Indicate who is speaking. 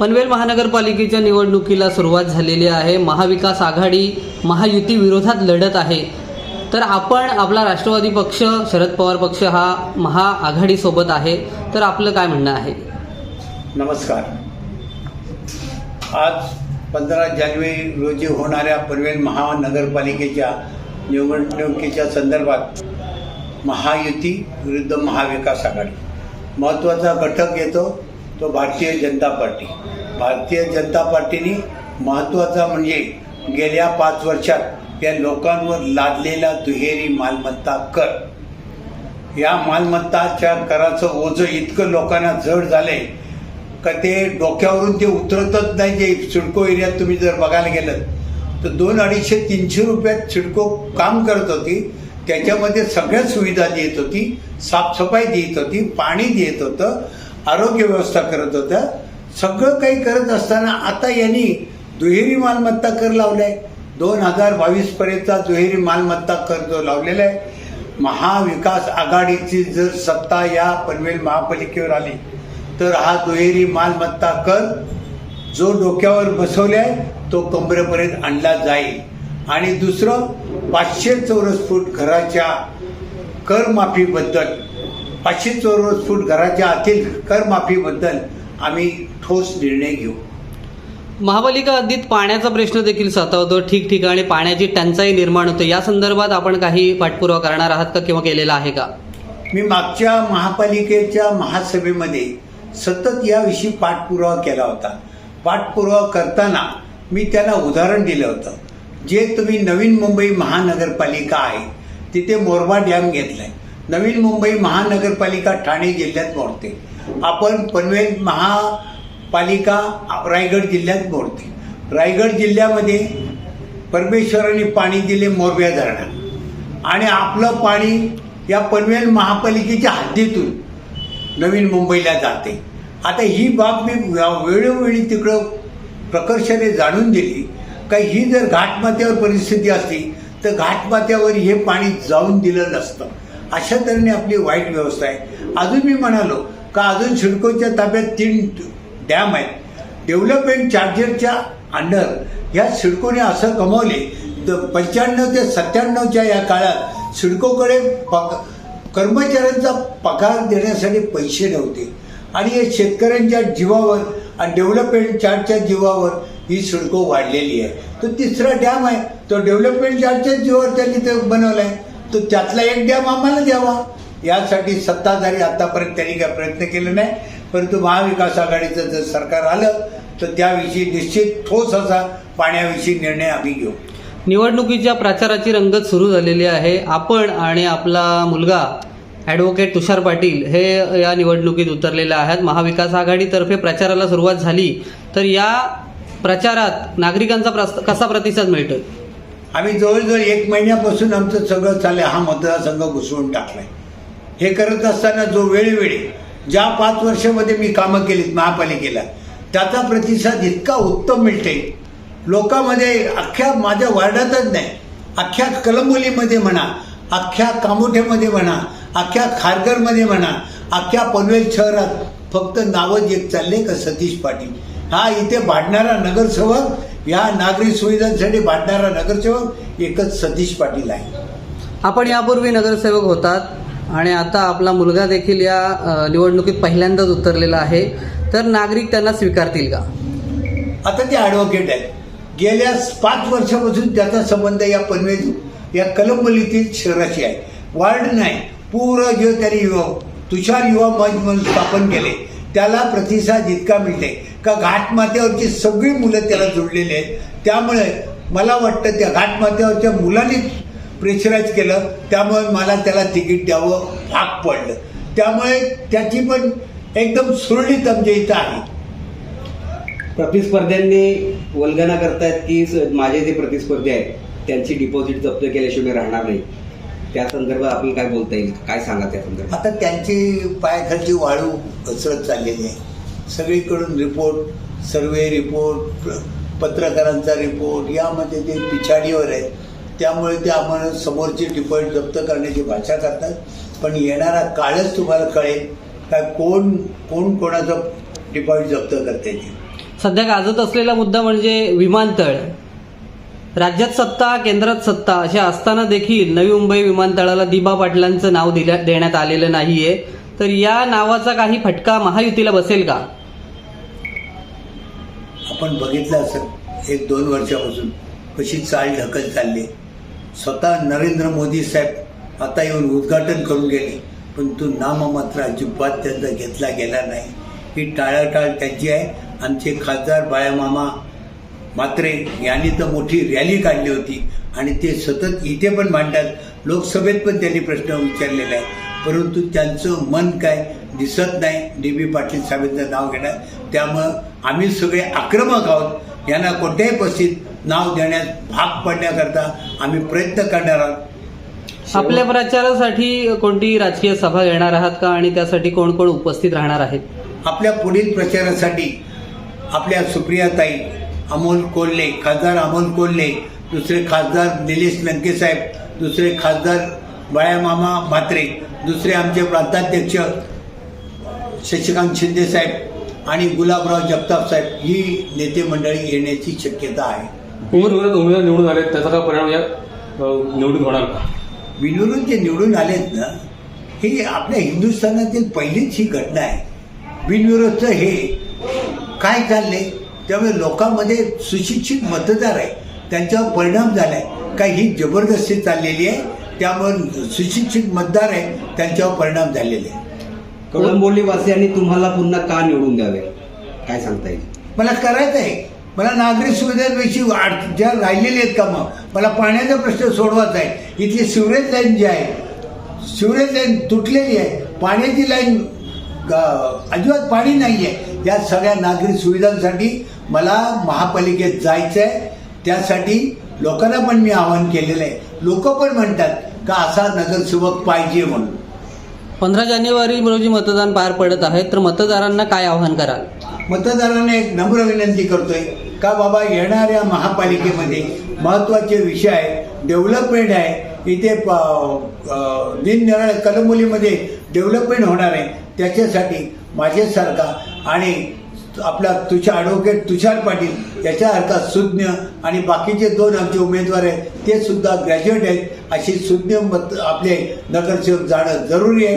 Speaker 1: पनवेल महानगरपालिकेच्या निवडणुकीला सुरुवात झालेली आहे. महाविकास आघाडी महायुती विरोधात लढत आहे. तर आपण आपला राष्ट्रवादी पक्ष शरद पवार पक्ष हा महाआघाडीसोबत आहे. तर आपलं काय म्हणणं आहे?
Speaker 2: नमस्कार. आज पंधरा जानेवारी रोजी होणाऱ्या पनवेल महानगरपालिकेच्या निवडणुकीच्या संदर्भात महायुती विरुद्ध महाविकास आघाडी. महत्त्वाचा घटक येतो. तो भारतीय जनता पार्टी. भारतीय जनता पार्टीने महत्त्वाचा म्हणजे गेल्या पाच वर्षात या लोकांवर लादलेला दुहेरी मालमत्ता कर. या मालमत्ताच्या कराचं ओझं इतकं लोकांना जड झालंय का ते डोक्यावरून ते उतरतच नाही जे सिडको एरियात तुम्ही जर बघायला गेलं तर दोन अडीचशे तीनशे रुपयात सिडको काम करत होती. त्याच्यामध्ये सगळ्या सुविधा देत होती साफसफाई देत होती पाणी देत होतं. आरोग्य व्यवस्था करत होत्या. सगळं काही करत असताना आता यांनी दुहेरी मालमत्ता कर लावलाय. दोन हजार बावीस पर्यंतचा दुहेरी मालमत्ता कर जो लावलेला आहे. महाविकास आघाडीची जर सत्ता या पनवेल महापालिकेवर आली तर हा दुहेरी मालमत्ता कर जो डोक्यावर बसवलाय तो कमरेपर्यंत आणला जाईल. आणि दुसरं पाचशे चौरस फूट घराच्या करमाफीबद्दल पाचशे चौरस फूट घराच्या आतील करमाफीबद्दल आम्ही ठोस निर्णय घेऊ.
Speaker 1: महापालिका हद्दीत पाण्याचा प्रश्न देखील सतावतो. ठिकठिकाणी पाण्याची टंचाई निर्माण होते. या संदर्भात आपण काही पाठपुरावा करणार आहात का किंवा केलेला आहे का?
Speaker 2: मी मागच्या महापालिकेच्या महासभेमध्ये सतत याविषयी पाठपुरावा केला होता. पाठपुरावा करताना मी त्यांना उदाहरण दिलं होतं. जे तुम्ही नवीन मुंबई महानगरपालिका आहे तिथे मोरबा डॅम घेतलाय. नवीन मुंबई महानगरपालिका ठाणे जिल्ह्यात मोडते. आपण पनवेल महापालिका रायगड जिल्ह्यात मोडते. रायगड जिल्ह्यामध्ये परमेश्वरांनी पाणी दिले मोरब्या धरणात. आणि आपलं पाणी या पनवेल महापालिकेच्या हद्दीतून नवीन मुंबईला जाते. आता ही बाब मी व्या- वेळोवेळी तिकडं प्रकर्षाने जाणून दिली. का ही जर घाटमाथ्यावर परिस्थिती असती तर घाटमाथ्यावर हे पाणी जाऊन दिलं नसतं. अशा तऱ्हेने आपली वाईट व्यवस्था आहे. अजून मी म्हणालो का अजून सिडकोच्या ताब्यात तीन डॅम आहेत. डेव्हलपमेंट चार्जरच्या अंडर या सिडकोने असं कमवले. तर पंच्याण्णव ते सत्त्याण्णवच्या या काळात सिडकोकडे पग कर्मचाऱ्यांचा पगार देण्यासाठी पैसे नव्हते. आणि या शेतकऱ्यांच्या जीवावर आणि डेव्हलपमेंट चार्जच्या जीवावर ही सिडको वाढलेली आहे. तो तिसरा डॅम आहे. तो डेव्हलपमेंट चार्जच्या जीवावर त्यांनी ते बनवला आहे तो त्यातला एक डॅम आम्हाला द्यावा. यासाठी सत्ताधारी आतापर्यंत त्यांनी काय प्रयत्न केले नाही. परंतु महाविकास आघाडीचं जर सरकार आलं तर त्याविषयी निश्चित ठोस असा पाण्याविषयी निर्णय आम्ही घेऊ.
Speaker 1: निवडणुकीच्या प्रचाराची रंगत सुरू झालेली आहे. आपण आणि आपला मुलगा ॲडव्होकेट तुषार पाटील हे या निवडणुकीत उतरलेले आहेत. महाविकास आघाडीतर्फे प्रचाराला सुरुवात झाली. तर या प्रचारात नागरिकांचा प्रस कसा प्रतिसाद मिळतो
Speaker 2: आम्ही जवळजवळ एक महिन्यापासून आमचं सगळं चाललंय. हा मतदारसंघ घुसवून टाकलाय. हे करत असताना जो वेळोवेळी ज्या पाच वर्षामध्ये मी कामं केलीत महापालिकेला त्याचा प्रतिसाद इतका उत्तम मिळते लोकांमध्ये अख्ख्या माझ्या वार्डातच नाही अख्ख्या कलंबोलीमध्ये म्हणा अख्ख्या कामोठ्यामध्ये म्हणा अख्ख्या खारघरमध्ये म्हणा अख्ख्या पनवेल शहरात फक्त नावं एक चालले का सतीश पाटील. हा इथे भांडणारा नगरसेवक या नागरी सुविधांसाठी भांडणारा नगरसेवक एकच सतीश पाटील आहे.
Speaker 1: आपण यापूर्वी नगरसेवक होतात आणि आता आपला मुलगा देखील या निवडणुकीत पहिल्यांदाच उतरलेला आहे. तर नागरिक त्यांना स्वीकारतील का?
Speaker 2: आता ते ॲडव्होकेट आहेत. गेल्या पाच वर्षापासून त्याचा संबंध या पनवेल या कलंबलीतील शहराशी आहे. वार्ड नाही पूर्ण जे त्यांनी युवा तुषार युवा मंच म्हणून स्थापन केले. त्याला प्रतिसाद इतका मिळते. का घाटमाथ्यावरची सगळी मुलं त्याला जोडलेली आहेत. त्यामुळे मला वाटतं त्या घाटमाथ्यावरच्या मुलांनी प्रेशराईज केलं. त्यामुळे मला त्याला तिकीट द्यावं भाग पडलं. त्यामुळे त्याची पण एकदम सुरळीत आमच्या इथं आहे.
Speaker 3: प्रतिस्पर्ध्यांनी वल्गना करतायत की माझे जे प्रतिस्पर्धी आहेत त्यांची डिपॉझिट जप्त केल्याशिवाय राहणार नाही. त्या संदर्भात आपल्याला काय बोलता येईल? काय सांगा त्या संदर्भात?
Speaker 2: आता त्यांची पायाखालची वाळू घसरत चाललेली आहे. सगळीकडून रिपोर्ट सर्वे रिपोर्ट पत्रकारांचा रिपोर्ट यामध्ये ते पिछाडीवर आहे त्यामुळे ते आम्हाला समोरची डिपॉझिट जप्त करण्याची भाषा करतात. पण येणारा काळच तुम्हाला कळेल काय कोण कोण कोणाचं डिपॉझिट जप्त करते ते.
Speaker 1: सध्या गाजत असलेला मुद्दा म्हणजे विमानतळ. राज्यात सत्ता केंद्रात सत्ता अशा असताना देखील नवी मुंबई विमानतळाला दिबा पाटलांचं नाव दिल्या देण्यात आलेलं नाहीये. तर या नावाचा काही फटका महायुतीला बसेल का?
Speaker 2: आपण बघितलं असेल एक दोन वर्षापासून कशी चाल ढकल चालली. स्वतः नरेंद्र मोदी साहेब आता येऊन उद्घाटन करून गेले पण तो नाममात्र अजिबात त्यांचा घेतला गेला नाही. ही टाळाटाळ त्यांची आहे. आमचे खासदार बाळामामा मात्रे यांनी तर मोठी रॅली काढली होती. आणि ते सतत इथे पण मांडतात. लोकसभेत पण त्यांनी प्रश्न विचारलेला आहे परंतु त्यांचं मन काय दिसत नाही. डी बी पाटील साहेबांचं नाव घेण्यात त्यामुळं आम्ही सगळे आक्रमक आहोत. यांना कोणत्याही परिस्थितीत नाव देण्यास भाग पडण्याकरता आम्ही प्रयत्न करणार आहोत.
Speaker 1: आपल्या प्रचारासाठी कोणती राजकीय सभा घेणार आहात का? आणि त्यासाठी कोण कोण उपस्थित राहणार आहेत?
Speaker 2: आपल्या पुढील प्रचारासाठी आपल्या सुप्रियाताई अमोल कोल्हे खासदार अमोल कोल्हे दुसरे खासदार निलेश लंके साहेब दुसरे खासदार बाळामामा म्हात्रे दुसरे आमचे प्रांताध्यक्ष शशिकांत शिंदे साहेब आणि गुलाबराव जगताप साहेब ही नेते मंडळी येण्याची शक्यता आहे.
Speaker 4: उमेदवार उमेदवार निवडून आले त्याचा काय परिणाम या निवडून होणार का?
Speaker 2: बिनविरोध जे निवडून आलेत ना ही आपल्या हिंदुस्थानातील पहिलीच ही घटना आहे. बिनविरोधचं हे. काय चाललंय? त्यामुळे लोकांमध्ये सुशिक्षित मतदार आहे. त्यांच्यावर परिणाम झालाय. काय ही जबरदस्ती चाललेली आहे. त्यामुळे सुशिक्षित मतदार आहे. त्यांच्यावर परिणाम झालेले आहे.
Speaker 3: कळंबोली वासियांनी तुम्हाला पुन्हा का निवडून द्यावे? काय सांगता येईल?
Speaker 2: मला करायचं आहे. मला नागरिक सुविधांविषयी ज्या राहिलेल्या आहेत कामं मला पाण्याचा प्रश्न सोडवायचा आहे. इथली सिवरेज लाईन जी आहे सिवरेज लाईन तुटलेली आहे. पाण्याची लाईन अजिबात पाणी नाही आहे या सगळ्या नागरिक सुविधांसाठी मला महापालिकेत जायचं आहे त्यासाठी लोकांना पण मी आवाहन केलेलं आहे. लोक पण म्हणतात का असा नगरसेवक पाहिजे म्हणून.
Speaker 1: पंधरा जानेवारी रोजी मतदान पार पडत आहे तर मतदारांना काय आवाहन कराल?
Speaker 2: मतदारांना एक नम्र विनंती करतोय का बाबा येणाऱ्या महापालिकेमध्ये महत्त्वाचे विषय आहे डेव्हलपमेंट आहे इथे प- कलमुलीमध्ये डेव्हलपमेंट होणार आहे त्याच्यासाठी माझ्यासारखा आणि आपला तुषार ॲडव्होकेट तुषार पाटील याच्या अर्थात सुज्ञ आणि बाकीचे दोन आमचे उमेदवार आहेत ते सुद्धा ग्रॅज्युएट आहेत. अशी सुज्ञ मत आपले नगरसेवक जाणं जरुरी आहे.